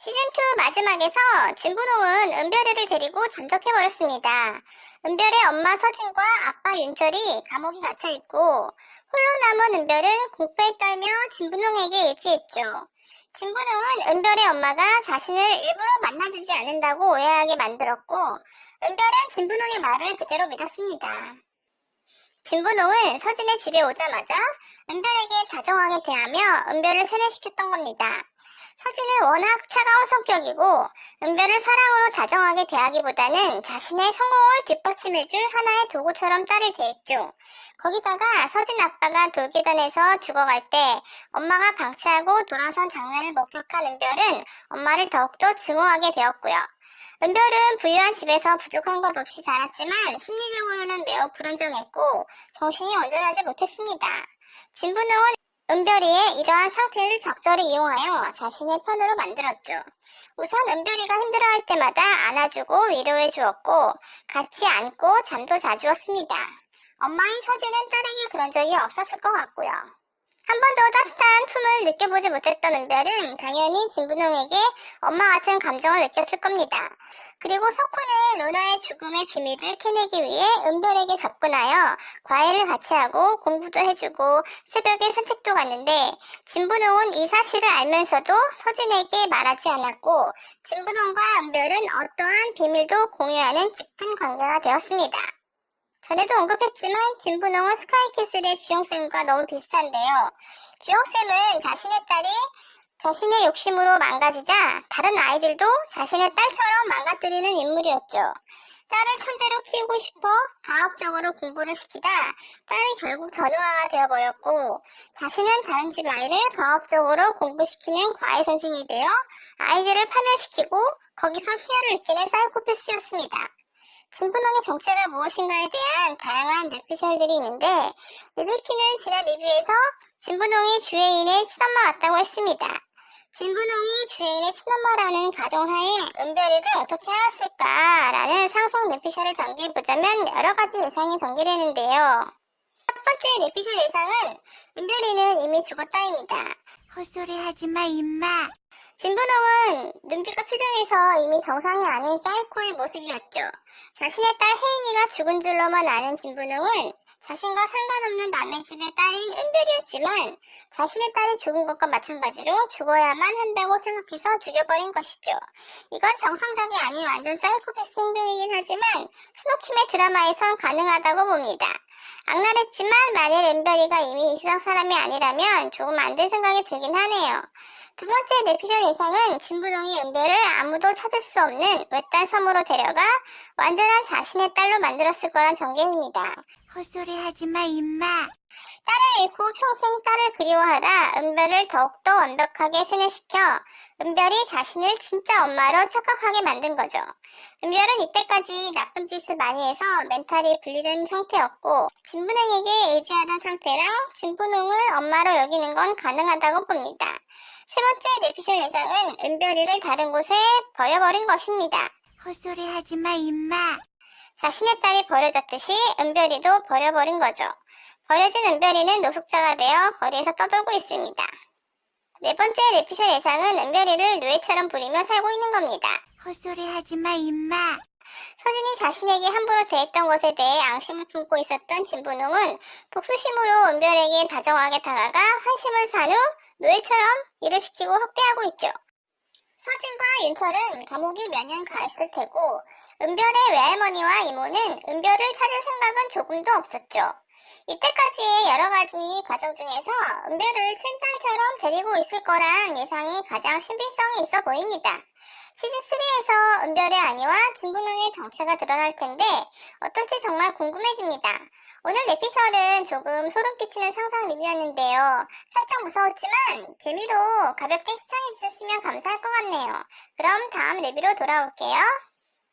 시즌2 마지막에서 진분홍은 은별이를 데리고 잠적해버렸습니다. 은별의 엄마 서진과 아빠 윤철이 감옥에 갇혀있고 홀로 남은 은별은 공포에 떨며 진분홍에게 의지했죠. 진분홍은 은별의 엄마가 자신을 일부러 만나주지 않는다고 오해하게 만들었고 은별은 진분홍의 말을 그대로 믿었습니다. 진분홍은 서진의 집에 오자마자 은별에게 다정하게 대하며 은별을 세뇌시켰던 겁니다. 서진은 워낙 차가운 성격이고 은별을 사랑으로 다정하게 대하기보다는 자신의 성공을 뒷받침해줄 하나의 도구처럼 딸을 대했죠. 거기다가 서진 아빠가 돌계단에서 죽어갈 때 엄마가 방치하고 돌아선 장면을 목격한 은별은 엄마를 더욱더 증오하게 되었고요. 은별은 부유한 집에서 부족한 것 없이 자랐지만 심리적으로는 매우 불안정했고 정신이 온전하지 못했습니다. 진분홍은 은별이의 이러한 상태를 적절히 이용하여 자신의 편으로 만들었죠. 우선 은별이가 힘들어할 때마다 안아주고 위로해 주었고 같이 안고 잠도 자주었습니다. 엄마인 서진은 딸에게 그런 적이 없었을 것 같고요. 한 번도 따뜻한 품을 느껴보지 못했던 은별은 당연히 진분홍에게 엄마 같은 감정을 느꼈을 겁니다. 그리고 석훈은 로나의 죽음의 비밀을 캐내기 위해 은별에게 접근하여 과외를 같이 하고 공부도 해주고 새벽에 산책도 갔는데 진분홍은 이 사실을 알면서도 서진에게 말하지 않았고 진분홍과 은별은 어떠한 비밀도 공유하는 깊은 관계가 되었습니다. 전에도 언급했지만 진분홍은 스카이캐슬의 주영쌤과 너무 비슷한데요. 주영쌤은 자신의 딸이 자신의 욕심으로 망가지자 다른 아이들도 자신의 딸처럼 망가뜨리는 인물이었죠. 딸을 천재로 키우고 싶어 가학적으로 공부를 시키다 딸이 결국 전우화가 되어버렸고 자신은 다른 집 아이를 가업적으로 공부시키는 과외 선생이 되어 아이들을 파멸시키고 거기서 희열을 느끼는 사이코패스였습니다. 진분홍의 정체가 무엇인가에 대한 다양한 뇌피셜들이 있는데 리뷰키는 지난 리뷰에서 진분홍이 주애인의 친엄마 같다고 했습니다. 진분홍이 주애인의 친엄마라는 가정하에 은별이를 어떻게 하였을까라는 상상 뇌피셜을 전개해보자면 여러가지 예상이 전개되는데요. 첫 번째 뇌피셜 예상은 은별이는 이미 죽었다입니다. 헛소리 하지마 임마 진분홍은 눈빛과 표정에서 이미 정상이 아닌 사이코의 모습이었죠. 자신의 딸 혜인이가 죽은 줄로만 아는 진분홍은 자신과 상관없는 남의 집의 딸인 은별이었지만 자신의 딸이 죽은 것과 마찬가지로 죽어야만 한다고 생각해서 죽여버린 것이죠. 이건 정상적이 아닌 완전 사이코패스 행동이긴 하지만 스노킴의 드라마에선 가능하다고 봅니다. 악랄했지만 만일 은별이가 이미 이 세상 사람이 아니라면 조금 안 될 생각이 들긴 하네요. 두 번째 내피셜 예상은 진부동이 은별을 아무도 찾을 수 없는 외딴 섬으로 데려가 완전한 자신의 딸로 만들었을 거란 전개입니다. 헛소리 하지마 임마 딸을 잃고 평생 딸을 그리워하다 은별을 더욱더 완벽하게 세뇌시켜 은별이 자신을 진짜 엄마로 착각하게 만든 거죠. 은별은 이때까지 나쁜 짓을 많이 해서 멘탈이 분리된 상태였고 진분홍에게 의지하던 상태라 진분홍을 엄마로 여기는 건 가능하다고 봅니다. 세 번째 내피셜 예상은 은별이를 다른 곳에 버려버린 것입니다. 헛소리 하지마 임마 자신의 딸이 버려졌듯이 은별이도 버려버린 거죠. 버려진 은별이는 노숙자가 되어 거리에서 떠돌고 있습니다. 네 번째 내피셜 예상은 은별이를 노예처럼 부리며 살고 있는 겁니다. 헛소리 하지 마 임마 서진이 자신에게 함부로 대했던 것에 대해 앙심을 품고 있었던 진분홍은 복수심으로 은별에게 다정하게 다가가 환심을 산 후 노예처럼 일을 시키고 학대하고 있죠. 서진과 윤철은 감옥에 몇 년 가있을 테고 은별의 외할머니와 이모는 은별을 찾을 생각은 조금도 없었죠. 이때까지의 여러 가지 과정 중에서 은별을 친딸처럼 데리고 있을 거란 예상이 가장 신빙성이 있어 보입니다. 시즌3에서 은별의 아니와 진분홍의 정체가 드러날 텐데 어떨지 정말 궁금해집니다. 오늘 내피셜은 조금 소름 끼치는 상상 리뷰였는데요. 살짝 무서웠지만 재미로 가볍게 시청해주셨으면 감사할 것 같네요. 그럼 다음 리뷰로 돌아올게요.